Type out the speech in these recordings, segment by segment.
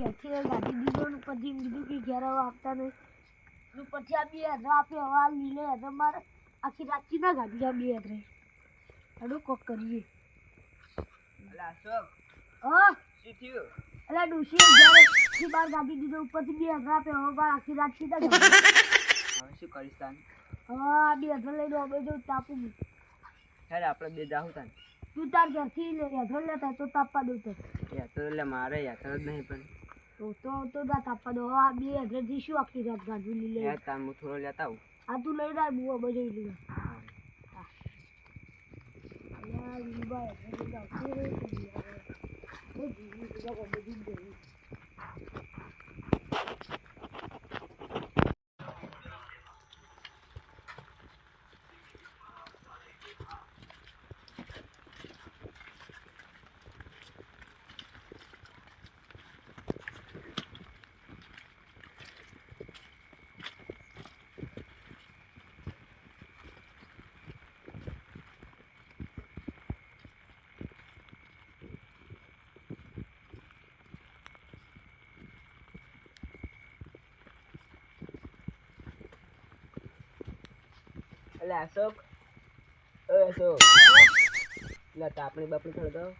ઘેરથી ગાડી દીધો ને પછી કીધું કે ઘેર હવે આપતા નહીં. પછી આ બે હજાર આપે હવે આ લીલે હજાર મારે. આખી રાતથી ના ગાડી આ બે હજાર હાડું કોક કરીએ. અલા ડુસી ઘેરથી બાર ગાડી દીધો ઉપરથી બે હજાર આપે હવે બાર આખી રાતથી ના હવે શું કરીશ તાન? હવે આ બે હજાર લઈને અમે જો તાપું હેડ આપણે બે જાહું તાન. તું તાર ઘરથી હજાર લેતા તો તાપવા દઉં તો. યાત્રા એટલે મારે યાત્રા જ નહીં પણ. તો તો તો તાપા દો. આ બે હજારથી શું આખી રાત ગાડી લઈ યાર તાર હું થોડો લેતા આવું. આ તું લઈ લે હું. અમે જોઈ લઈએ યાર લીબા એટલે અશોક એ અશોક એટલે તાપણી બાપણી ખડકાવ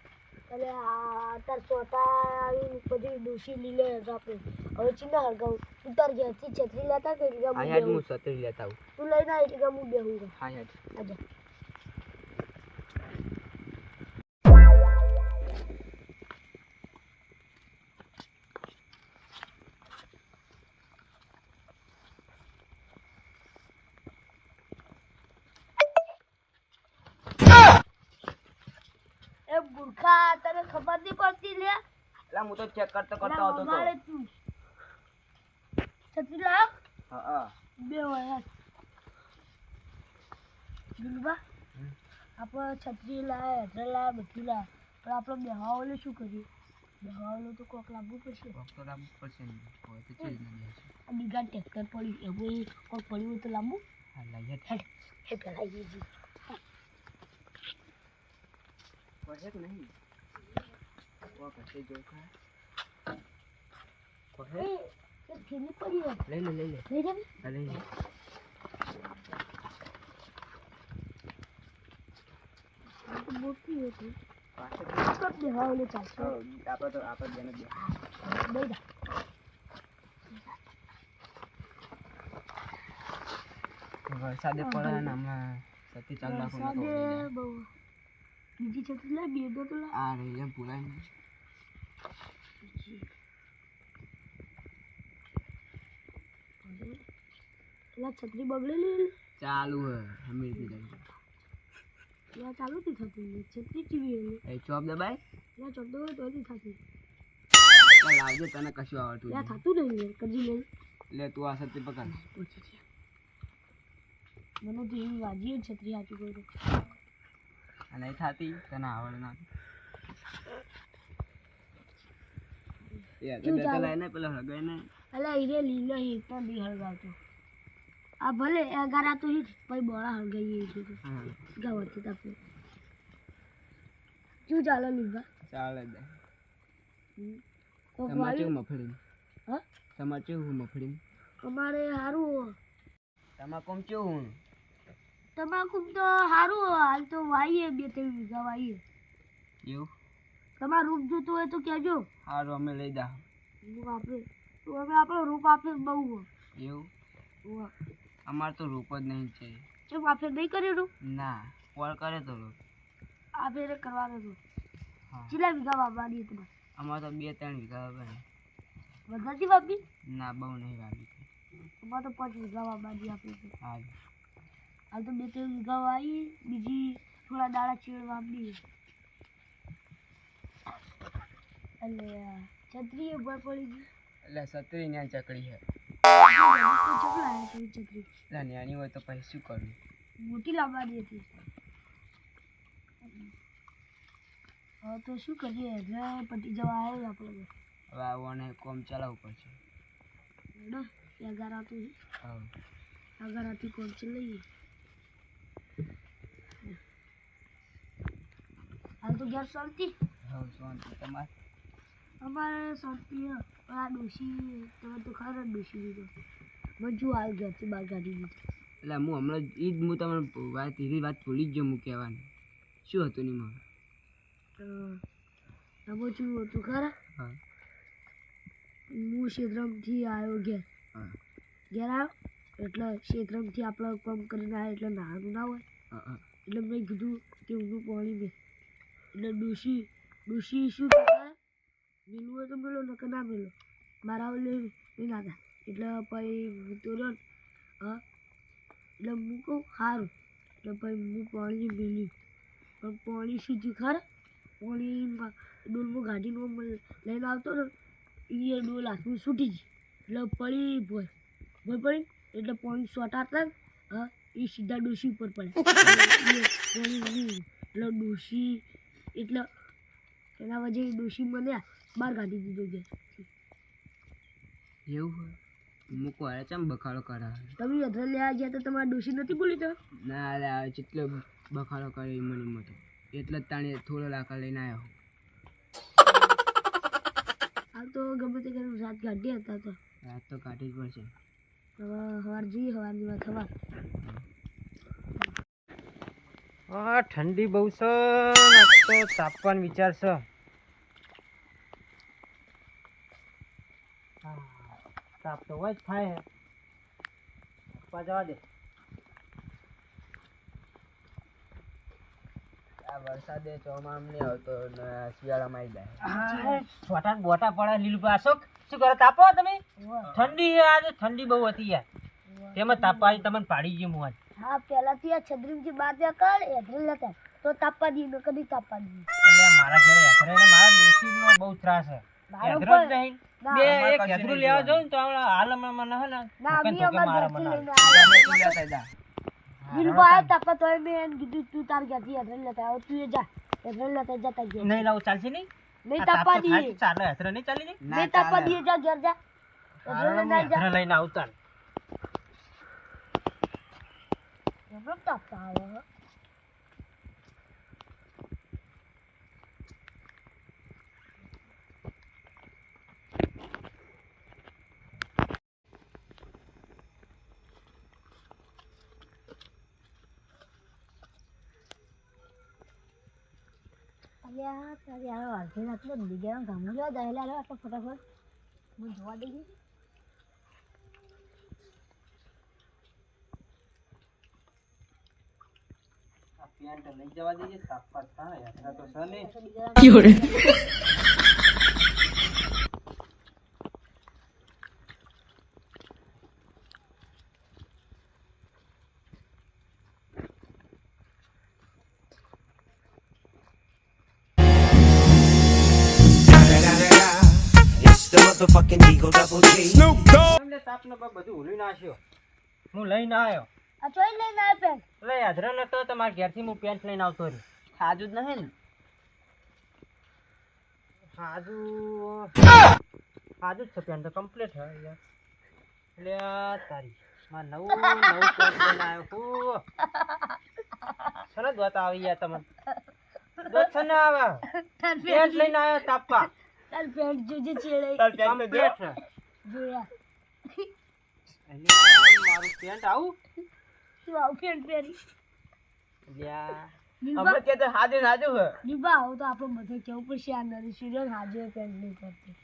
એટલે આ તાર ચોથા આવી પછી ડોસી લીલે આપણે. આપે હવે ચિંતા હળગાવ. તું તાર ઘેરથી છત્રી લેતા કે એટલે હા હું હું બેહું લેતા આવું. તું લઈને આવી એટલે હું બેહું. રહું હા મૂર્ખા તને ખબર નહીં પડતી લે એટલે હું તો ચેક કરતો કરતો હતો તું છત્રી લાવ હા બે હોય દિલબા આપણે છત્રી લાવે એટલે લાવે બધું લાવે પણ આપણે બેહાવાલે શું કરીએ બેહાવાલે તો કોક લાવવું પડશે કોક તો લાવવું પડશે હોય તો ચીજ નહીં બીગા ટ્રેક્ટર પડ્યું એવું કોક પડ્યું તો લાવવું હા લઈએ હેડ હે પેલા એ જી પડશે કે નહીં ઓ પછી જો લઈ લે લઈ લે લઈ જાવી લઈ લે મોટી હતી કોક આપણે તો આપણે બેને વરસાદે પડે ને હમણાં સતી ચાલુ રાખો ને તો વરસાદે બહુ બીજી છત્રી લાવ બે તો લાવ આ રહી એમ પુરાય ને પેલા છત્રી બગડેલી ચાલુ હે હમીરથી લઈ ત્યાં ચાલુ થી થતી છત્રી ચીવી એ ચોપ દબાય? પેલા ચોપડો હોય તો નથી થતી. લાવજે તને કશું આવડતું નહીં. થતું નહીં કજી નહીં. લે તું આ સતી પકડ. મને એવી વાજી છત્રી હાચી આ નહીં થતી તને આવડે ના. શું ચાલે? લઈને પેલો હગાઈ ને અલા હીરે લીલો હીર પણ બી હળગાવતો. આ ભલે અગારા તો હીર પછી બોળા હળગાઈએ છે તો. હા. ગાવતી તાપે શું ચાલે લીધા ચાલે દે. તમારે કેવું મફળી હા? તમારે કેવું મફળી અમારે સારું તમારે કોમ કેવું તમાકુ તો સારું હાલ તો વાઈએ બે ત્રણ વીઘા વાઈએ. એવું? તમારે રૂપ જોતું હોય તો કહેજો. સારું અમે લઈ દા. રૂપ આપે. તો હવે આપણો રૂપ આપે બહુ એવું? અમારે તો રૂપ જ નહીં છે. ચમ આપે નહીં કર્યું ના કોલ કરે તો રૂપ? આ ફેરે કરવાનો હા. કેટલા વીઘા વાવવાની તમારે? અમારે તો બે ત્રણ વીઘા બને વધારથી વાપી ના બહુ નહીં વાવી અમારે તો પાંચ વીઘા વાવવાની આપી છે. હા હાલ તો બે ત્રણ વીઘા વાવી બીજી થોડા દાડા ચીડ વાપરી એટલે છત્રી ઉપર પડી ગઈ. એટલે છત્રી ન્યા ચકડી છે. છત્રી એટલે હોય તો પછી શું કરવું? મોટી લાવવાની હતી હવે તો શું કરીએ? એટલે પતી જવા આવ્યો આપણે હવે આવવાને કોમ ચલાવવું પડશે. હેડો અગારાથી હા. અગારાથી કોમ લઈએ હાલ તો ઘેર શાંતિ. હા શાંતિ. તમારે? અમારે શાંતિ આ ડોશી તમે તો ખરા ડોશી દીધો મજુ હાલ ઘરથી બહાર કાઢી દીધો. એટલે હું હમણાં એ જ હું તમને વાત એવી વાત ભૂલી જ ગયો હું કહેવાની. શું હતું નહીં મારું? રમો છું હતું ખરા? હા. હું ક્ષેત્રમથી આવ્યો ઘેર. હા. ઘેર આવ્યો? એટલે ક્ષેત્રમથી આપણે કામ કરીને આવ્યા એટલે નાનું ના હોય. એટલે મેં કીધું કે ઊંધું પાણી દે. એટલે ડુસી ડુસી શું કહેવાય લીલું હોય તો મેલો નકર ના મેલો મારા ઓલે નહીં નાતા એટલે પછી હું તો રહ્યો ને, હા? એટલે હું કહું સારું એટલે પછી હું પાણી મેલ્યું પણ પાણી શું થયું પાણી ડોલમાં ગાડીનો લઈને આવતો ને એ ડોલ હાથમાં છૂટી ગઈ. એટલે પડી ભોય. ભોય પડી? એટલે પાણી સોટાતા ને હા? એ સીધા ડોસી ઉપર પડે એટલે ડોશી એટલે એના વજે ડોશી મને બહાર કાઢી દીધો છે. એવું હોય? મૂકો અરે ચમ બખાડો કરાવે તમે અધર લેવા ગયા તો તમારા ડોશી નથી બોલી તો? ના અરે આ જેટલો બખાડો કરે એ મને મતો એટલે જ તાણે થોડો લાકડા લઈને આવ્યો હાલ તો ગમે તે કરીને રાત કાઢી હતા તો. રાત તો કાઢી જ પડશે. હવે સવાર જોઈએ સવારની વાત સવાર હા ઠંડી બહુ છે તો તાપવાનો વિચાર છે. તાપ તો હોય જ થાય હે. તાપવા જવા દે. આ વરસાદે ચોમામ નહીં આવતો ને શિયાળામાં આવી જાય. છોટા બોટા પડે લીલું અશોક શું કરો? તાપો તમે? ઠંડી આજે ઠંડી બહુ હતી યાર. તેમાં તાપવા તમને પાડી ગયું હું આજ. હા પહેલાથી આ છત્રીમથી બાર ત્યાં કર એધરેલ હતા તો તાપવા મેં કદી તાપવા દઈએ એટલે મારા ઘરે યાત્રા ને મારા ડોશીનો બહુ ત્રાસ છે. મારો જ નહીં. બે એક કશું લેવા જાઉં તો હમણાં હાલ હમણાં હે ને ના અમે ધોકે ઘરથી લઈને આવ્યા. તે લેતા મેં એને કીધું તું તાર ઘરથી એધરેલ લેતા આવ તું એ જા. એધરેલ લેતા જતા ગયા નહીં લાવું ચાલશે નહીં? નહીં તાપવા ચાલે યાત્રા નહીં ચાલી નહીં તાપવા ચાલે. જા ઘેર જા. લઈને આવતા ને. એમનો તાપતા આવે હો. અલ્યા તારી આ અડધી રાતનો બીજા ગામમાં જોવા દાયેલા રહ્યો આટલો ફટાફટ હું જોવા દઈ પેન્ટ લઈ જવા થાય યાત્રા તો છે તાપનો બધું ભૂલી નાખ્યો હું લઈને આવ્યો. આ ચોઈ લઈને આવે પેન એટલે યાત્રા નતો તમારા ઘેરથી હું પેન્ટ લઈને આવતો રહ્યો. ખાધું જ નહીં ને? હાજુ હાજુ જ છે પેન્ટ તો કમ્પ્લીટ હે યાર. એટલે તારી. માં નવું નવું પેન્ટ લઈને આવ્યો. હું. સરસ વાત આવી યાર તમને. દોત છે ને આવે. પેન્ટ લઈને આવ્યો તાપવા તાર પેન્ટ જોજે ચેડે કમ્પ્લીટ છે જોયા? મારું પેન્ટ આવું? શું આવું પેન્ટ પહેરી લ્યા. નિભા કે તો હાજુ ને હે. નિભા આવું તો આપણે બધે કેવું પડશે આ નરી સૂર્ય હાજર પેન્ટ નહીં કરતી.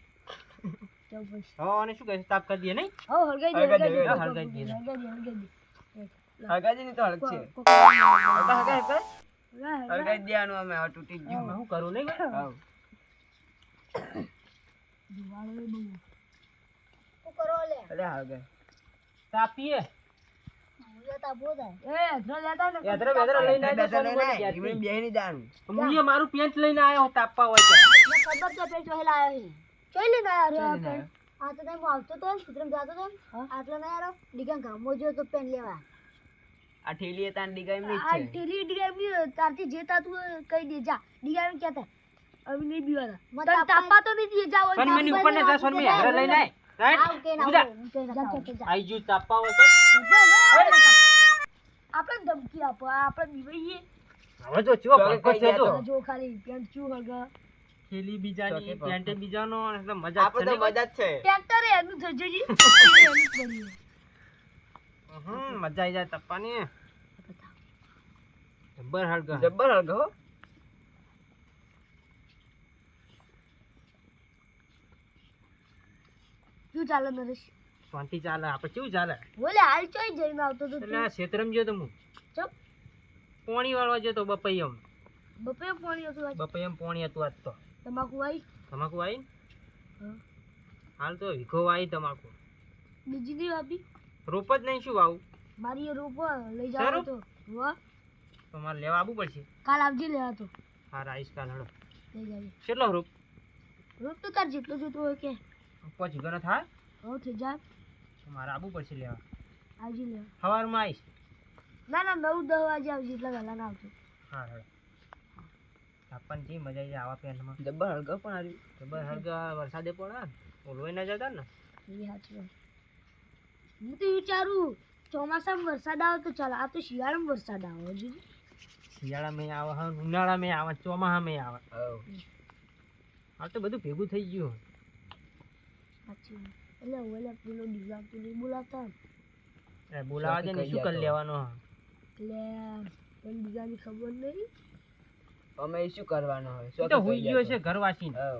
કેવું પડશે? હો અને શું કહે તાપ કરી દઈએ નહીં? હો હળગાઈ દે હળગાઈ દે, હળગાઈ દે હળગાઈ દે. હળગાઈ દે હળગાઈ દે. હગાજી ની તો હળગ છે. કો- કો- હગા, હગા, હગા. હળગાઈ, હળગાઈ. હળગાઈ. જ દેવાનું અમે હવે તૂટી ગયું. હું કરું નહીં. બહુ. કરો લે? અરે હળગાઈ. તાપીએ મારું પેન્ટ લઈને આવ્યો તાપવા હોય ખબર છે પેન્ટ લાવ્યો છે. ચોઈ લઈને આવ્યો પેન્ટ. આ તો તમે આવતો તો ચિત્રમ જાતો તો આટલો ના આવ્યો. ડીગા ગામમાં જો તો પેન લેવા. આ ઠેલી તાન ડીગા એમની જ આ છે. ટેલી ડીગા તારથી જે તાતું હોય દે જા. ડીગા એમ કહેતા. હવે નહીં બીવાના. મત તાપા તો નહીં દે જાવ સોન મની ઉપર ને જા સોન મની યાત્રા લઈને આય. રાઈટ? ઉજા. આઈ જુ તાપવા હોય તો. આપણે ધમકી આપો આપણે બીવાઈએ હવે જો ચો પંકજ છે તો. જો ખાલી પેન્ટ ચૂ હળગા ખેલી બીજાની પેન્ટ બીજાનો અને મજા જ છે ને જ છે. ટ્રેક્ટર એનું થઈ એનું જ. હમ મજા આવી જાય તપ્પાની જબ્બર હળગા. જબ્બર હળગો શું ચાલે નરેશ. શાંતિ ચાલે આપણે કેવું ચાલે? બોલે હાલ ચોઈ જઈને આવતો તો એટલે ક્ષેત્રમ ગયો તો હું. ચપ. પોણી વાળવા ગયો તો બપૈયમ બપે પાણી હતું આજ. બપૈયમ પોણી હતું આજ તો. તમાકુ આવી તમાકુ આવી હાલ તો વિખો આવી તમાકુ. બીજી દી આપી રોપ જ નહીં શું વાવું? મારી રોપો લઈ જાવ તો. વાહ તમારે મારે લેવા આવવું પડશે. કાલ આવજે લેવા તો. હા રાઈસ કાલ હળો. લઈ જાવ કેટલો રોપ? રોપ તો તાર જેટલો જોતો હોય કે. પછી વીઘાનો થાય હવે થઈ તો મારે આબુ પડશે લેવા. આવજે લેવા સવારમાં આવીશ. ના ના નવ દસ વાગે આવજે એટલે વહેલા ના આવજો. હા હા. આપણને જે મજા આવી આવા પેન્ટમાં જબ્બર હળગો પણ આવ્યું જબર હળગા વરસાદે પણ ઓલવાઈ ના જતા ને. એ સાચું હું તો વિચારું ચોમાસામાં વરસાદ આવે તો ચાલ આ તો શિયાળામાં વરસાદ આવે હજુ શિયાળામાં આવે હા ઉનાળામાં આવે ચોમાસામાં આવે. હા તો બધું ભેગું થઈ ગયું. સાચી એટલે ઓલે પેલો ડીઝાવતો નહીં બોલાતા એ બોલાવા દે ને શું કરી લેવાનો? એટલે પણ બીજાની ખબર નહીં અમે શું કરવાનો હોય તો હુઈ ગયો છે ઘરવાસી. હવ.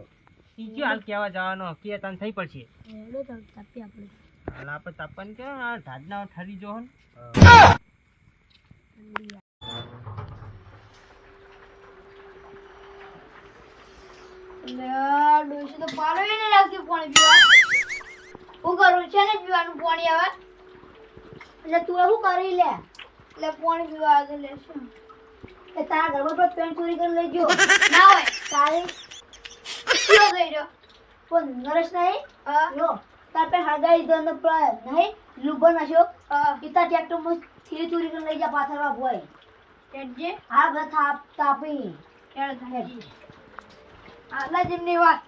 ઈ હાલ કેવા જવાનો? કે તન થઈ પડશે. એડો તો તાપી આપણે. હાલ આપણે તાપન કે આ ઢાડના ઠરી જો ને આ. એટલે ડોશી તો પાડો ય લાગતી પાણી પીવા. હું કરું છે ને પીવાનું પાણી આવે એટલે તું એવું કરી લે? એટલે પાણી પીવા આગળ લેશું. એ તારા ઘરમાં પર પેન ચોરી કરી લેજો ના હોય તારે કયો ગઈ રહ્યો. પણ નરેશ નહીં? જો તાર પે હળગાઈ દો ને પ્રાય નહીં? લુબો નાખ્યો. પિતા તાર ટ્રેક્ટરમાં થેલી ચોરી કરીને લઈ જા પાથરવા ભોય. જે હા બધા થાપ તાપી. આટલા જેમની વાત.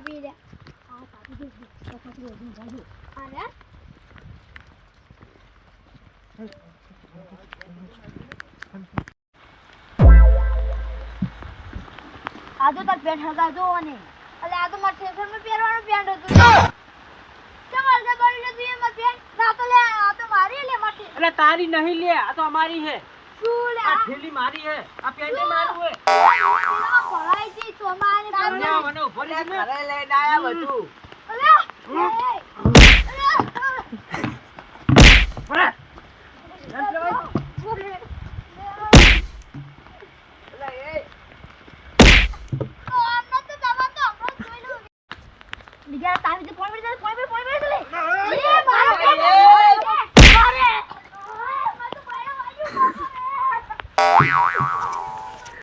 તાપી લે આ તાપી દે તાપી દે હજુ જાજો. અને આ તો તાર પેન્ટ હગાતો અને અલે, આ તો મારા ઠેસરમાં પહેરવાનું પેન્ટ હતું. કેમ અડધા બાળી લીધું એમાં પેન્ટ? ના તો લે, આ તો મારી લે માટી અરે તારી નહીં લે, આ તો અમારી હે લે આ ઠેલી મારી હે. આ પેન્ટ મારું હે. આ ભરાઈ હતી તો અને મને ઊભો લે જા. ઘરે લઈને આયા બધું.